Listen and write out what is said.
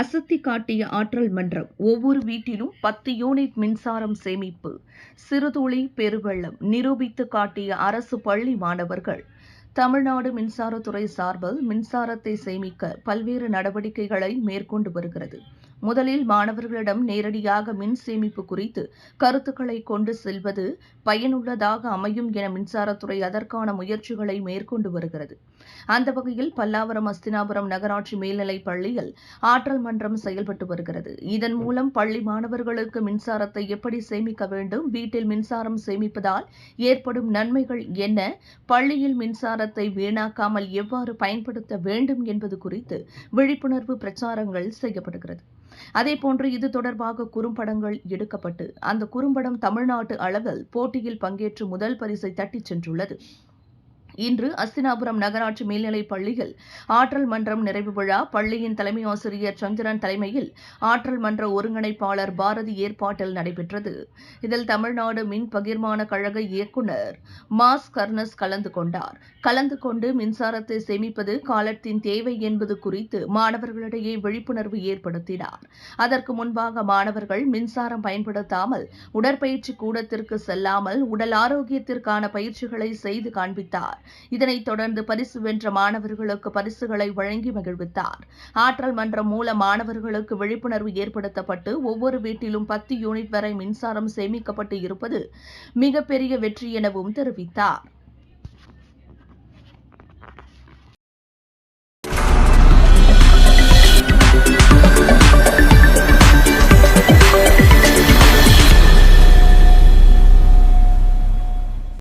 அசத்தி காட்டிய ஆற்றல் மன்றம். ஒவ்வொரு வீட்டிலும் பத்து யூனிட் மின்சாரம் சேமிப்பு. சிறுதுளி பெருவெள்ளம் நிரூபித்து காட்டிய அரசு பள்ளி மாணவர்கள். தமிழ்நாடு மின்சாரத்துறை சார்பில் மின்சாரத்தை சேமிக்க பல்வேறு நடவடிக்கைகளை மேற்கொண்டு வருகிறது. முதலில் மாணவர்களிடம் நேரடியாக மின் சேமிப்பு குறித்து கருத்துக்களை கொண்டு செல்வது பயனுள்ளதாக அமையும் என மின்சாரத்துறை அதற்கான முயற்சிகளை மேற்கொண்டு வருகிறது. அந்த வகையில் பல்லாவரம் அஸ்தினாபுரம் நகராட்சி மேல்நிலைப் பள்ளியில் ஆற்றல் மன்றம் செயல்பட்டு வருகிறது. இதன் மூலம் பள்ளி மாணவர்களுக்கு மின்சாரத்தை எப்படி சேமிக்க வேண்டும் வீட்டில் மின்சாரம் சேமிப்பதால் ஏற்படும் நன்மைகள் என்ன பள்ளியில் மின்சாரத்தை வீணாக்காமல் எவ்வாறு பயன்படுத்த வேண்டும் என்பது குறித்து விழிப்புணர்வு பிரச்சாரங்கள் செய்யப்படுகிறது. அதேபோன்று இது தொடர்பாக குறும்படங்கள் எடுக்கப்பட்டு அந்த குறும்படம் தமிழ்நாட்டு அளவில் போட்டியில் பங்கேற்று முதல் பரிசை தட்டிச் சென்றுள்ளது. இன்று அஸ்தினாபுரம் நகராட்சி மேல்நிலைப் பள்ளியில் ஆற்றல் மன்றம் நிறைவு விழா. பள்ளியின் தலைமை ஆசிரியர் சந்திரன் தலைமையில் ஆற்றல் மன்ற ஒருங்கிணைப்பாளர் பாரதி ஏற்பாட்டில் நடைபெற்றது. இதில் தமிழ்நாடு மின் பகிர்மான கழக இயக்குநர் மாஸ் கர்னஸ் கலந்து கொண்டார். கலந்து கொண்டு மின்சாரத்தை சேமிப்பது காலத்தின் தேவை என்பது குறித்து மாணவர்களிடையே விழிப்புணர்வு ஏற்படுத்தினார். அதற்கு முன்பாக மாணவர்கள் மின்சாரம் பயன்படுத்தாமல் உடற்பயிற்சி கூடத்திற்கு செல்லாமல் உடல் ஆரோக்கியத்திற்கான பயிற்சிகளை செய்து காண்பித்தார். இதனைத் தொடர்ந்து பரிசு வென்ற மாணவர்களுக்கு பரிசுகளை வழங்கி மகிழ்வித்தார். ஆற்றல் மன்றம் மூலம் மாணவர்களுக்கு விழிப்புணர்வு ஏற்படுத்தப்பட்டு ஒவ்வொரு வீட்டிலும் பத்து யூனிட் வரை மின்சாரம் சேமிக்கப்பட்டு இருப்பது மிகப்பெரிய வெற்றி எனவும் தெரிவித்தார்.